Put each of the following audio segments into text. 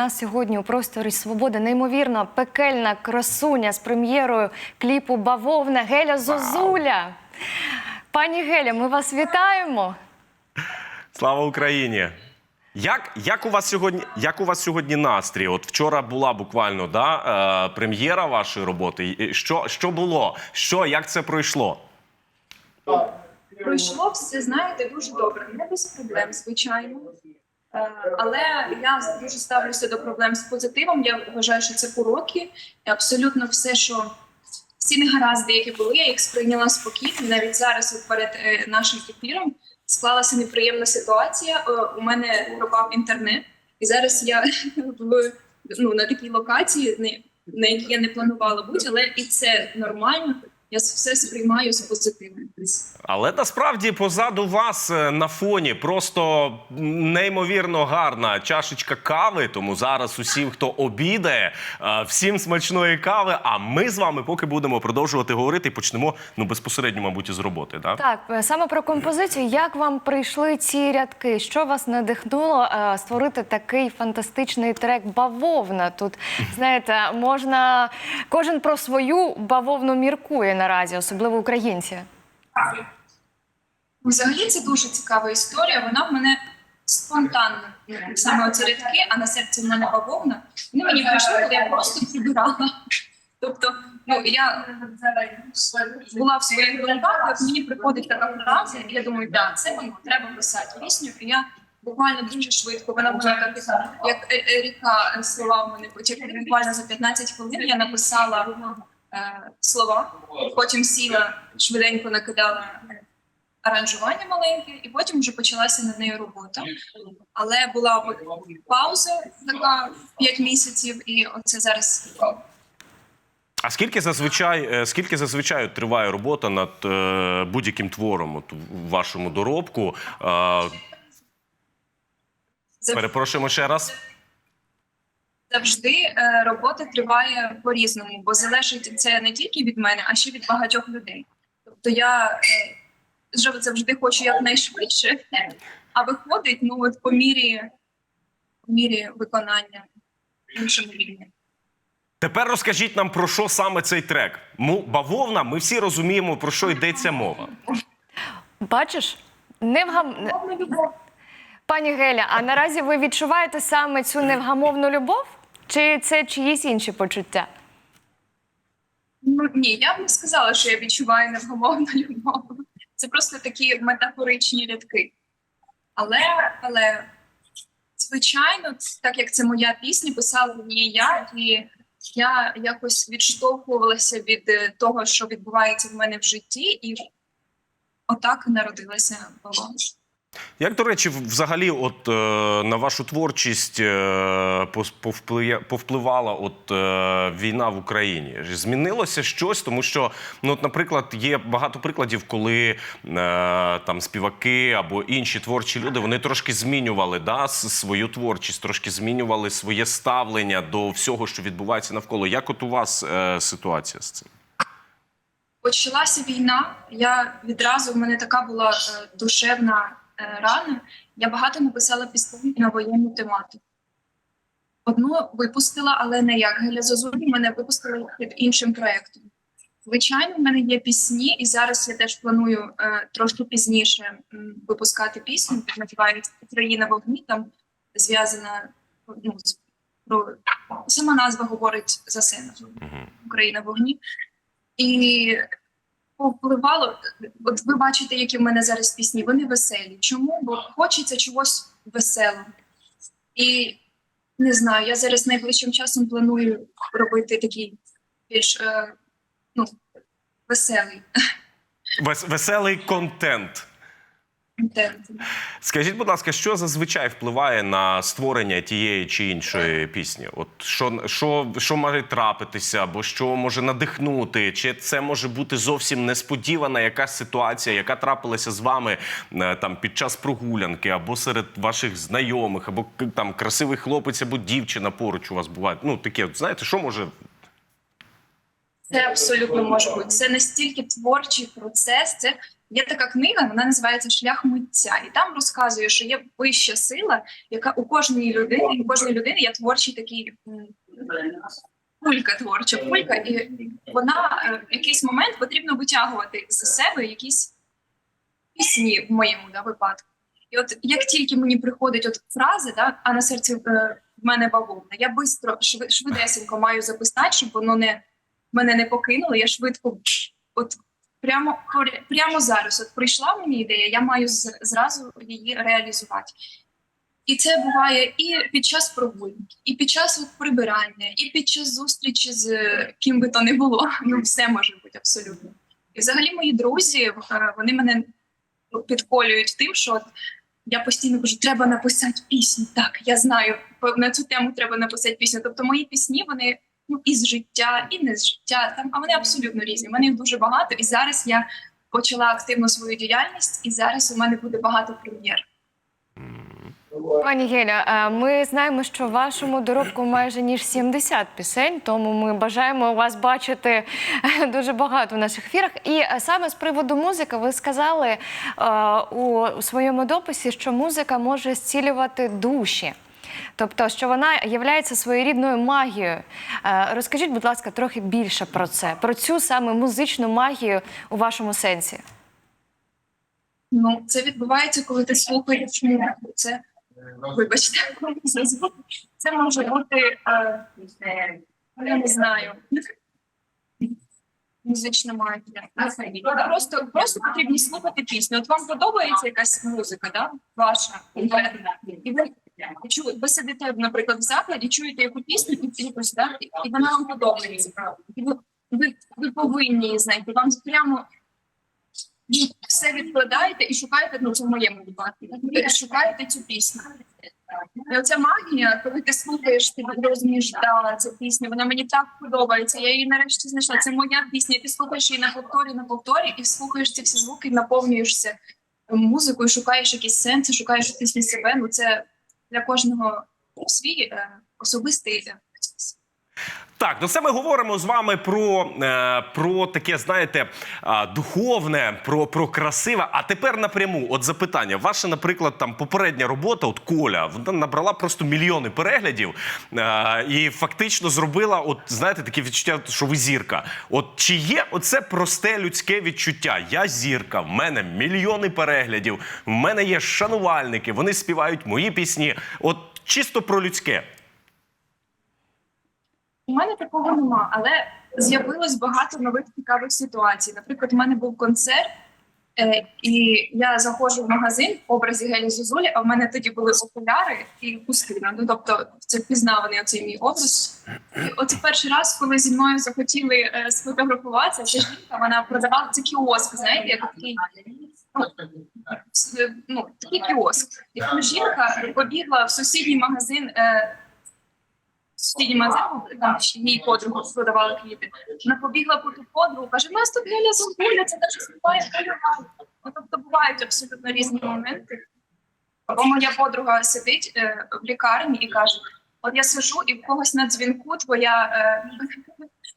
нас сьогодні у просторі свободи неймовірно пекельна красуня з прем'єрою кліпу Бавовна Геля Зозуля. Пані Геля, ми вас вітаємо. Слава Україні! Як, як, у вас сьогодні, як у вас сьогодні настрій? От вчора була буквально да, е, прем'єра вашої роботи. Що, що було? Що, як це пройшло? Пройшло все, знаєте, дуже добре. Не без проблем, звичайно. Е, Але я дуже ставлюся до проблем з позитивом. Я вважаю, що це уроки. Абсолютно все, що всі негаразди, які були, я їх сприйняла спокійно. Навіть зараз, перед е, нашим ефіром, склалася неприємна ситуація. Е, У мене пропав інтернет, і зараз я в ну, на такій локації, на якій я не планувала бути, але і це нормально. Я все сприймаю з позитивом. Але насправді позаду вас е, на фоні просто неймовірно гарна чашечка кави. Тому зараз усім, хто обідає, е, всім смачної кави. А ми з вами поки будемо продовжувати говорити і почнемо ну безпосередньо, мабуть, із роботи. Да? Так, е, саме про композицію. Як вам прийшли ці рядки? Що вас надихнуло створити такий фантастичний трек Бавовна? Тут знаєте, можна кожен про свою бавовну міркує наразі, особливо українці. Взагалі це дуже цікава історія. Вона в мене спонтанно. Саме оці рядки, а на серці в мене бавовна. Вони мені прийшли, коли я просто прибирала. Тобто, ну я була в своїх думках, от мені приходить така фраза, і я думаю, да, це мені треба писати пісню. І я буквально дуже швидко, вона була так, як е- е- ріка е, слова в мене потекли. Буквально за 15 хвилин я написала слова, потім сіла швиденько накидала аранжування маленьке, і потім вже почалася над нею робота. Але була пауза така 5 місяців, і оце зараз А скільки зазвичай, е, скільки зазвичай триває робота над е, будь-яким твором от, в вашому доробку? Е, перепрошуємо ще раз. Завжди е, робота триває по-різному, бо залежить це не тільки від мене, а ще від багатьох людей. Тобто я е, завжди хочу якнайшвидше, а виходить ну от по мірі, по мірі виконання іншому рівні. Тепер розкажіть нам про що саме цей трек. Му бавовна. Ми всі розуміємо про що йдеться мова. Бачиш, невгамовна любов. пані Геля, а наразі ви відчуваєте саме цю невгамовну любов? Чи це чиїсь інші почуття? Ну ні, я б не сказала, що я відчуваю невгамовну любов. Це просто такі метафоричні рядки. Але, але звичайно, так як це моя пісня, писала її я, і я якось відштовхувалася від е, того, що відбувається в мене в житті, і отак народилася Бавовна. Як до речі, взагалі, от е, на вашу творчість е, повпливала от е, війна в Україні? Змінилося щось, тому що, ну, от, наприклад, є багато прикладів, коли там співаки або інші творчі люди вони трошки змінювали да, свою творчість, трошки змінювали своє ставлення до всього, що відбувається навколо. Як от у вас ситуація з цим? почалася війна. Я відразу в мене така була душевна е, рана. Я багато написала пісень на воєнну тематику. Одну випустила, але не як Геля Зозулі, мене випустили під іншим проєктом. Звичайно, в мене є пісні, і зараз я теж планую е, трошки пізніше випускати пісню. Називається Україна вогні. Там зв'язана ну, з- про сама назва говорить за себе. Україна вогні. І повпливало, от ви бачите, які в мене зараз пісні, вони веселі. Чому? Бо хочеться чогось веселого. І не знаю, я зараз найближчим часом планую робити такий більш е, ну, веселий Вес- веселий контент. Скажіть, будь ласка, що зазвичай впливає на створення тієї чи іншої пісні? От що, що, що може трапитися, або що може надихнути? Чи це може бути зовсім несподівана якась ситуація, яка трапилася з вами е, там під час прогулянки, або серед ваших знайомих, або там красивий хлопець або дівчина поруч у вас буває? Ну таке, знаєте, що може Це абсолютно може бути. Це настільки творчий процес. Це Є така книга, вона називається Шлях митця, і там розказує, що є вища сила, яка у кожної людини, у кожної людини є творчий такий м, пулька творча пулька, і вона е, в якийсь момент потрібно витягувати з себе якісь пісні в моєму да, випадку. І от як тільки мені приходить от фрази, да, а на серці е, в мене бавовна, я бистро, шви, швидесенько маю записати, щоб воно не мене не покинуло. Я швидко, от прямо прямо зараз, от прийшла мені ідея, я маю зразу її реалізувати. І це буває і під час прогулянки, і під час прибирання, і під час зустрічі з ким би то не було. Ну, все може бути абсолютно. І взагалі мої друзі, е, вони мене підколюють тим, що от я постійно кажу, треба написати пісню. Так, я знаю, на цю тему треба написати пісню. Тобто мої пісні, вони ну, із життя, і не з життя. Там, а вони абсолютно різні. У мене їх дуже багато. І зараз я почала активно свою діяльність, і зараз у мене буде багато прем'єр. Пані Геля, ми знаємо, що вашому доробку майже ніж 70 пісень, тому ми бажаємо вас бачити е, дуже багато в наших ефірах. І е, саме з приводу музики ви сказали е, у своєму дописі, що музика може зцілювати душі. Тобто, що вона є своєрідною магією. Е, Розкажіть, будь ласка, трохи більше про це, про цю саме музичну магію у вашому сенсі. Ну, це відбувається, коли ти слухаєш музику. Це вибачте. Це може бути е, я не знаю. Музична магія. Просто, просто потрібно слухати пісню. От вам подобається якась музика, да? ваша і ви ви сидите, наприклад, в закладі, чуєте яку пісню і якусь, да? і і вона вам подобається. І ви, ви, ви повинні її знайти. Вам прямо все відкладаєте і шукаєте, ну це в моєму випадку, ви шукаєте цю пісню. І оця магія, коли ти слухаєш, ти розумієш, да, ця пісня, вона мені так подобається. Я її нарешті знайшла. Це моя пісня. І ти слухаєш її на повторі, на повторі, і слухаєш ці всі звуки, і наповнюєшся музикою, шукаєш якісь сенси, шукаєш після себе. Ну це для кожного свій е, особистий е. Так, ну це ми говоримо з вами про, е, про таке, знаєте, духовне, про, про красиве. А тепер напряму, от запитання. Ваша, наприклад, там попередня робота, от Коля, вона набрала просто мільйони переглядів е, і фактично зробила, от знаєте, таке відчуття, що ви зірка. От чи є оце просте людське відчуття? Я зірка, в мене мільйони переглядів, в мене є шанувальники, вони співають мої пісні. От чисто про людське. У мене такого нема, але з'явилось багато нових цікавих ситуацій. Наприклад, у мене був концерт, е, і я заходжу в магазин в образі Гелі Зозулі, а в мене тоді були окуляри і хустина. Ну тобто, це впізнаваний оцей мій образ. І оце перший раз, коли зі мною захотіли е, сфотографуватися, ця жінка вона продавала це кіоск, знаєте, як такий. Ну, такий кіоск. І там жінка побігла в сусідній магазин е, там ще її подругу продавали квіти. Вона побігла по ту подругу, каже: у нас тут Геля Зозуля, це теж співає полювання. Ну, тобто бувають абсолютно різні моменти. Або моя подруга сидить е, в лікарні і каже: От я сижу, і в когось на дзвінку твоя е,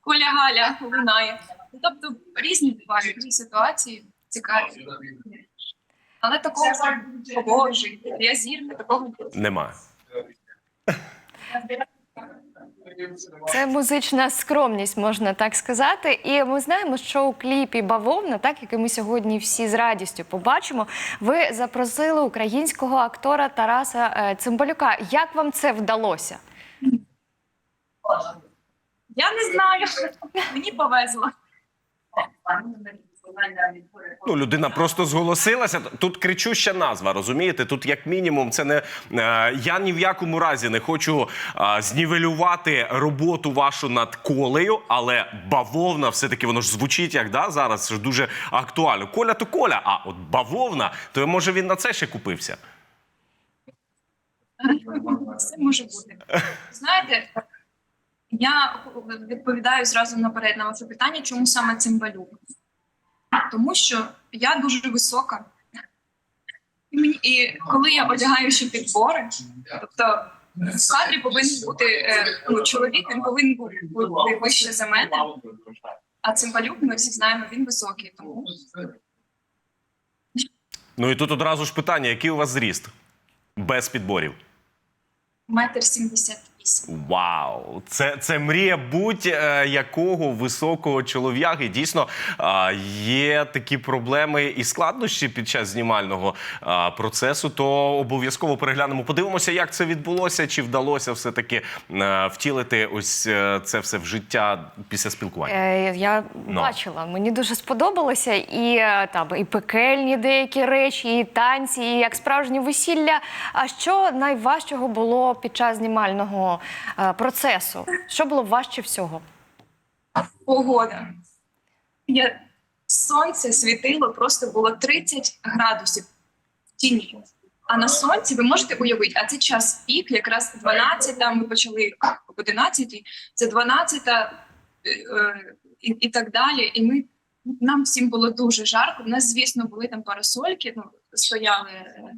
Коля Галя лунає. Ну, тобто різні бувають ситуації, цікаві. Але такого Боже, я зірка, такого Немає. Це музична скромність, можна так сказати. І ми знаємо, що у кліпі Бавовна, так який ми сьогодні всі з радістю побачимо, ви запросили українського актора Тараса е, Цимбалюка. Як вам це вдалося? Я не знаю. Мені повезло. Ну, людина просто зголосилася. Тут кричуща назва, розумієте? Тут, як мінімум, це не е, я ні в якому разі не хочу е, знівелювати роботу вашу над колею, але бавовна, все-таки воно ж звучить як да, зараз. Ж дуже актуально. Коля то коля, а от бавовна, то може він на це ще купився. Все може бути. Знаєте, я відповідаю зразу наперед на ваше питання, чому саме цимбалюк? Тому що я дуже висока. І, мені, і коли я одягаю ще підбори, тобто в кадрі повинен бути е, ну, чоловік, він повинен бути бути вище за мене, а цимбалюк, ми всі знаємо, він високий. Тому Ну і тут одразу ж питання: який у вас зріст? Без підборів. Метр сімдесят вісім. Вау! Це, це мрія будь-якого високого чолов'яги. Дійсно, є такі проблеми і складнощі під час знімального процесу. То обов'язково переглянемо. Подивимося, як це відбулося, чи вдалося все-таки е, втілити ось е, це все в життя після спілкування. Е, Я Ну. бачила, мені дуже сподобалося і е, там і пекельні деякі речі, і танці, і як справжнє весілля. А що найважчого було під час знімального е, процесу? Що було важче всього? Погода. Я... Сонце світило, просто було 30 градусів тіні. А на сонці ви можете уявити, а це час пік, якраз 12, там ми почали об 11, це 12 е, е, і, і так далі. І ми нам всім було дуже жарко. У нас, звісно, були там парасольки, ну стояли е,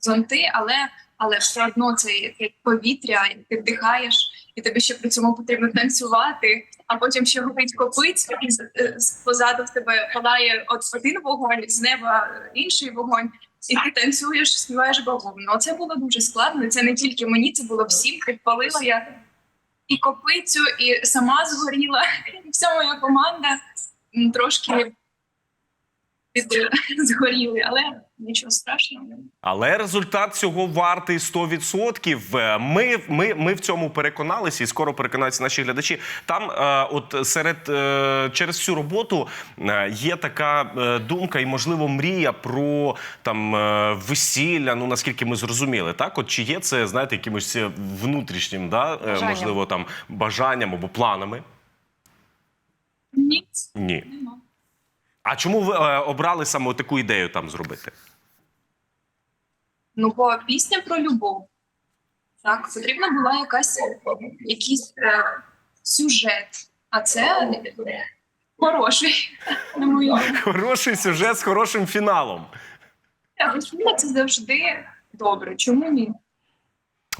зонти, але, але все одно це як повітря, і ти вдихаєш, і тобі ще при цьому потрібно танцювати, а потім ще робить копиць, і е, позаду в тебе палає от один вогонь, з неба інший вогонь. І ти танцюєш, співаєш бавовну. Це було дуже складно. Це не тільки мені, це було всім. Підпалила я і копицю, і сама згоріла. І вся моя команда трошки згоріли, але нічого страшного. Але результат цього вартий 100%. Е, Ми, ми, ми в цьому переконалися, і скоро переконаються наші глядачі. Там, е, от серед е, через всю роботу е, є така е, думка і, можливо, мрія про там е, весілля. Ну наскільки ми зрозуміли, так от чи є це, знаєте, якимось внутрішнім, да, е, Бажанням. можливо, там бажанням або планами? Ні, Ні. нема. А чому ви е, обрали саме таку ідею там зробити? Ну, бо пісня про любов. Так, потрібна була якась якийсь е, сюжет, а це хороший, на мою думку. Хороший сюжет з хорошим фіналом. Так, це завжди добре. Чому ні?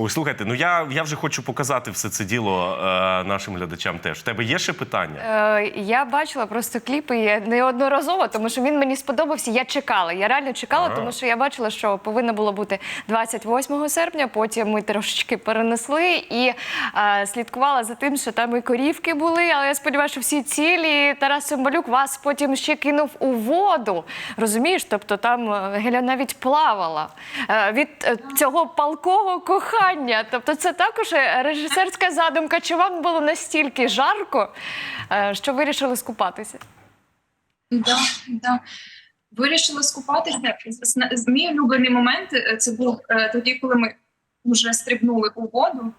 Ой, слухайте, ну я, я вже хочу показати все це діло е, нашим глядачам теж. В тебе є ще питання? Е, я бачила просто кліпи неодноразово, тому що він мені сподобався. Я чекала. Я реально чекала, Ага. тому що я бачила, що повинно було бути 28 серпня. Потім ми трошечки перенесли і е, слідкувала за тим, що там і корівки були. Але я сподіваюся, що всі цілі. Тарас Цимбалюк вас потім ще кинув у воду. Розумієш? Тобто там е, Геля навіть плавала е, від е, цього палкого кохання. Тобто, це також е, режисерська задумка. Чи вам було настільки жарко, е, що вирішили скупатися? Да, да. Вирішила скупатися. Мій улюблений момент е, це був тоді, коли ми вже стрибнули у воду,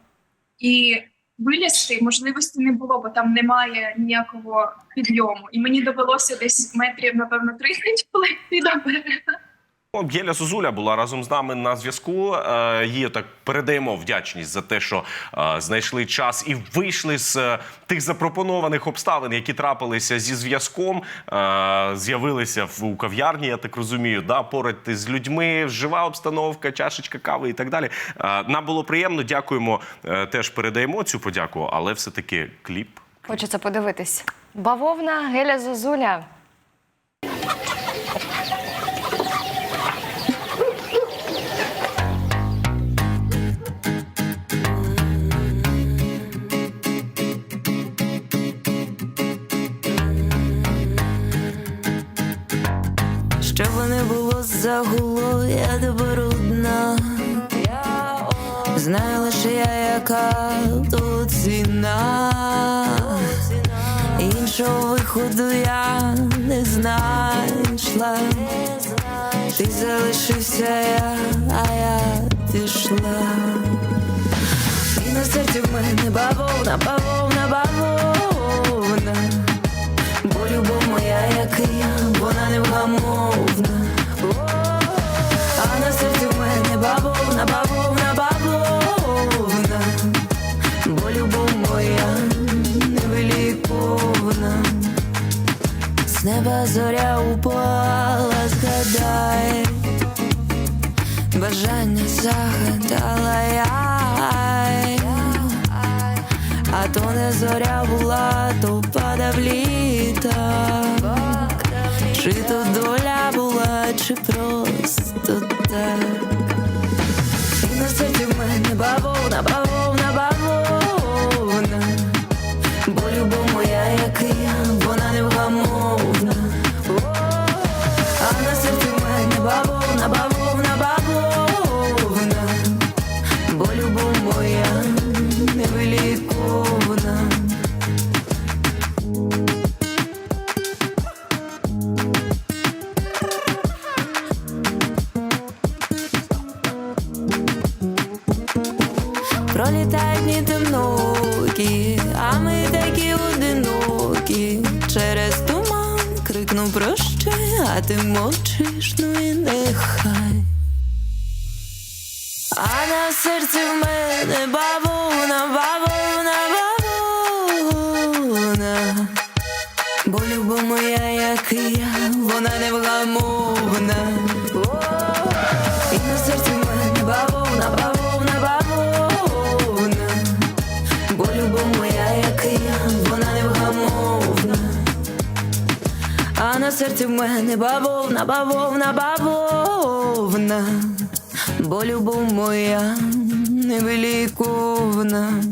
і вилізти можливості не було, бо там немає ніякого підйому. І мені довелося десь метрів, напевно, 30 плити до берега. Ну, Єля Зозуля була разом з нами на зв'язку. Е, Їй так передаємо вдячність за те, що е, знайшли час і вийшли з е, тих запропонованих обставин, які трапилися зі зв'язком. З'явилися у кав'ярні, я так розумію, да, поряд з людьми, жива обстановка, чашечка кави і так далі. Нам було приємно. Дякуємо. Теж передаємо цю подяку, але все таки кліп. Хочеться подивитись. Бавовна Геля Зозуля. Не було загуло, я тебе рудна. Знаю лише я, яка тут ціна. Іншого виходу я не знайшла. Ти залишився я, а я пішла. І на серці в мене бавовна, бавовна, бавовна. Зоря упала, згадай. Бажання загадала я. А то не зоря була, то падав літак. Ти мовчиш, ну і нехай. А на серці в мене бавовна, бавовна, бавовна. Бо любов моя, як і я, вона невгамовна. О, І на серці в мене бавовна, бавовна, на серці в мене бавовна, бавовна, бавовна. Бо любов моя невиліковна.